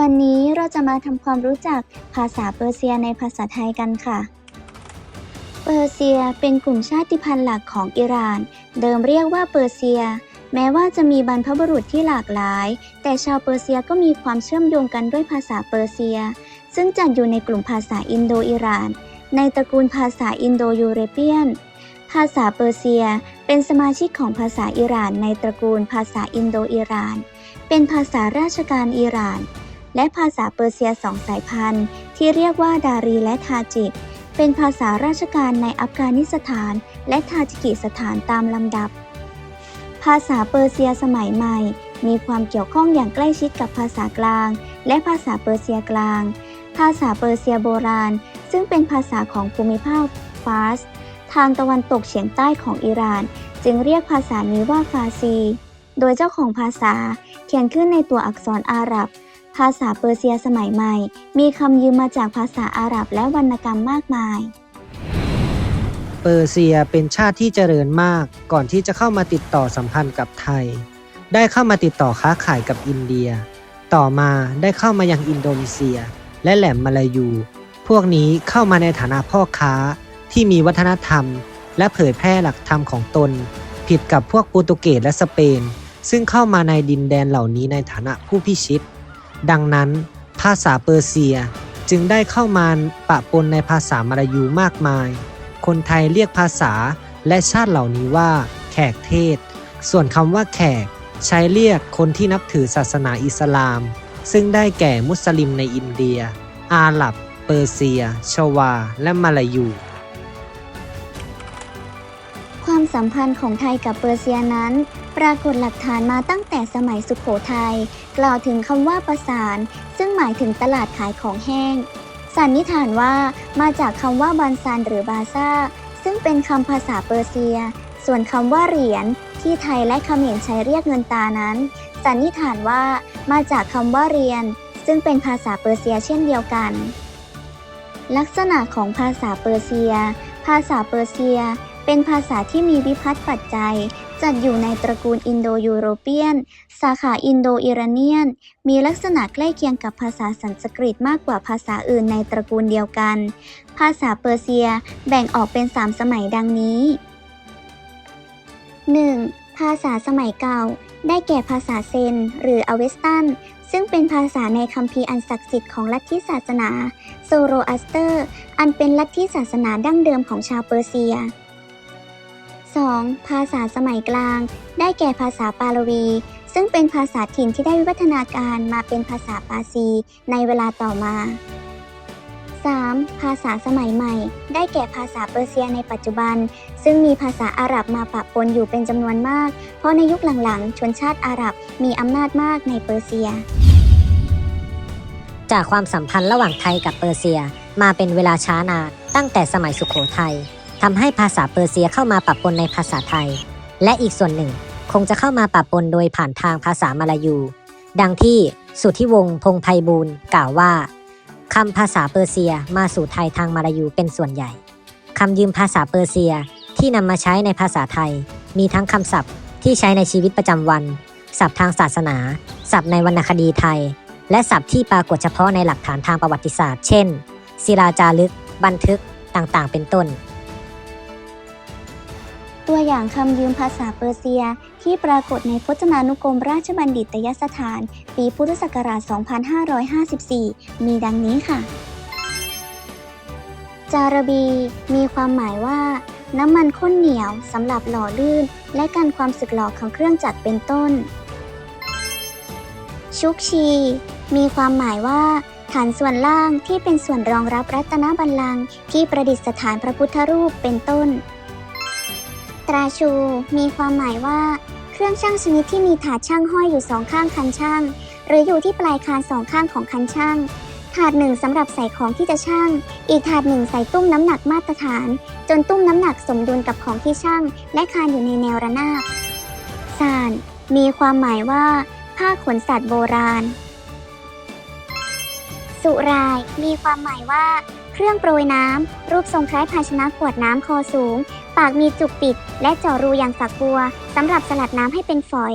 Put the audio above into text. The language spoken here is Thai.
วันนี้เราจะมาทำความรู้จักภาษาเปอร์เซียในภาษาไทยกันค่ะ เปอร์เซียเป็นกลุ่มชาติพันธุ์หลักของอิหร่าน เดิมเรียกว่าเปอร์เซีย แม้ว่าจะมีบรรพบุรุษที่หลากหลาย แต่ชาวเปอร์เซียก็มีความเชื่อมโยงกันด้วยภาษาเปอร์เซีย ซึ่งจัดอยู่ในกลุ่มภาษาอินโดอิหร่าน ในตระกูลภาษาอินโดยูเรเปียน ภาษาเปอร์เซียเป็นสมาชิกของภาษาอิหร่านในตระกูลภาษาอินโดอิหร่าน เป็นภาษาราชการอิหร่าน และภาษาเปอร์เซียสองสายพันธุ์ ที่เรียกว่าดารีและทาจิก เป็นภาษาราชการในอัฟกานิสถาน และทาจิกิสถานตามลำดับ ภาษาเปอร์เซียสมัยใหม่ มีความเกี่ยวข้องอย่างใกล้ชิดกับภาษากลาง และภาษาเปอร์เซียกลาง ภาษาเปอร์เซียโบราณ ซึ่งเป็นภาษาของภูมิภาคฟาร์สทางตะวันตกเฉียงใต้ของอิหร่าน จึงเรียกภาษานี้ว่าฟาซี โดยเจ้าของภาษาเขียนขึ้นในตัวอักษรอาหรับ ภาษาเปอร์เซียสมัยใหม่ มีคำยืมมาจากภาษาอาหรับและวรรณกรรมมากมาย เปอร์เซียเป็นชาติที่เจริญมากก่อนที่จะเข้ามาติดต่อสัมพันธ์กับไทย ได้เข้ามาติดต่อค้าขายกับอินเดีย ต่อมาได้เข้ามายังอินโดนีเซีย และแหลมมาลายู พวกนี้เข้ามาในฐานะพ่อค้าที่มีวัฒนธรรม และเผยแพร่หลักธรรมของตน ผิดกับพวกโปรตุเกสและสเปน ซึ่งเข้ามาในดินแดนเหล่านี้ในฐานะผู้พิชิต ดังนั้น ภาษาเปอร์เซียจึงได้เข้ามาปะปนในภาษามลายูมากมาย คนไทยเรียกภาษาและชาติเหล่านี้ว่า แขกเทศ ส่วนคำว่าแขก ใช้เรียกคนที่นับถือศาสนาอิสลาม ซึ่งได้แก่มุสลิมในอินเดีย อาหรับ เปอร์เซีย ชวา และมาลายู ความสัมพันธ์ของไทยกับเปอร์เซียนั้น ปรากฏหลักฐานมาตั้งแต่สมัยสุขโขทัยกล่าวถึงคำว่าประสาน ซึ่งหมายถึงตลาดขายของแห้ง สันนิษฐานว่ามาจากคำว่าบันซานหรือบาซ่า ซึ่งเป็นคำภาษาเปอร์เซีย ส่วนคำว่าเหรียญที่ไทยและเขมรใช้เรียกเงินตานั้น สันนิษฐานว่ามาจากคำว่าเรียน ซึ่งเป็นภาษาเปอร์เซียเช่นเดียวกัน ลักษณะของภาษาเปอร์เซีย ภาษาเปอร์เซีย เป็นภาษาที่มีวิพัฒน์ปัจจัย จัดอยู่ในตระกูลอินโดยูโรเปียน สาขาอินโดอิราเนียน มีลักษณะใกล้เคียงกับภาษาสันสกฤตมากกว่าภาษาอื่นในตระกูลเดียวกัน ภาษาเปอร์เซียแบ่งออกเป็น 3 สมัยดังนี้ 1. ภาษาสมัยเก่า ได้แก่ภาษาเซน หรืออเวสตัน ซึ่งเป็นภาษาในคัมภีร์อันศักดิ์สิทธิ์ของลัทธิศาสนา โซโรอัสเตอร์ อันเป็นลัทธิศาสนาดั้งเดิมของชาวเปอร์เซีย 2. ภาษาสมัยกลาง ได้แก่ภาษาปาลวี ซึ่งเป็นภาษาถิ่นที่ได้วิวัฒนาการมาเป็นภาษาปาซีในเวลาต่อมา 3. ภาษาสมัยใหม่ ได้แก่ภาษาเปอร์เซียในปัจจุบัน ซึ่งมีภาษาอาหรับมาปะปนอยู่เป็นจำนวนมาก เพราะในยุคหลังๆ ชนชาติอาหรับมีอำนาจมากในเปอร์เซีย จากความสัมพันธ์ระหว่างไทยกับเปอร์เซีย มาเป็นเวลาช้านานตั้งแต่สมัยสุขโขทัย ทำให้ภาษาเปอร์เซียเข้ามาปะปนในภาษาไทย และอีกส่วนหนึ่งคงจะเข้ามาปะปนโดยผ่านทางภาษามาลายู ดังที่สุทธิวงศ์พงไพบูลย์กล่าวว่าคำภาษาเปอร์เซียมาสู่ไทยทางมาลายูเป็นส่วนใหญ่คำยืมภาษาเปอร์เซียที่นำมาใช้ในภาษาไทย มีทั้งคำศัพท์ที่ใช้ในชีวิตประจำวัน ศัพท์ทางศาสนา ศัพท์ในวรรณคดีไทย และศัพท์ที่ปรากฏเฉพาะในหลักฐานทางประวัติศาสตร์ เช่น ศิลาจารึก บันทึกต่างๆ เป็นต้น ตัวอย่างคำยืมภาษาเปอร์เซีย ที่ปรากฏในพจนานุกรมราชบัณฑิตยสถาน ปีพุทธศักราช 2554 มีดังนี้ค่ะ จารบี มีความหมายว่า น้ำมันข้นเหนียวสำหรับหล่อลื่น และกันความสึกหรอของเครื่องจักรเป็นต้น ชุกชี มีความหมายว่าฐานส่วนล่างที่เป็นส่วนรองรับรัตนบัลลังก์ที่ประดิษฐานพระพุทธรูปเป็นต้น ตราชู มีความหมายว่า เครื่องช่างชนิดที่มีถาดช่างห้อยอยู่สองข้างคันช่าง หรืออยู่ที่ปลายคานสองข้างของคันช่าง ถาดหนึ่งสำหรับใส่ของที่จะช่าง อีกถาดหนึ่งใส่ตุ้มน้ำหนักมาตรฐาน จนตุ้มน้ำหนักสมดุลกับของที่ช่าง และคานอยู่ในแนวระนาบสานมีความหมายว่า ผ้าขนสัตว์โบราณ สุราย มีความหมายว่า เครื่องโปรยน้ำ รูปทรงคล้ายภาชนะขวดน้ำคอสูง ปากมีจุกปิด และเจาะรูอย่างฝักบัวสำหรับสลัดน้ำให้เป็นฝอย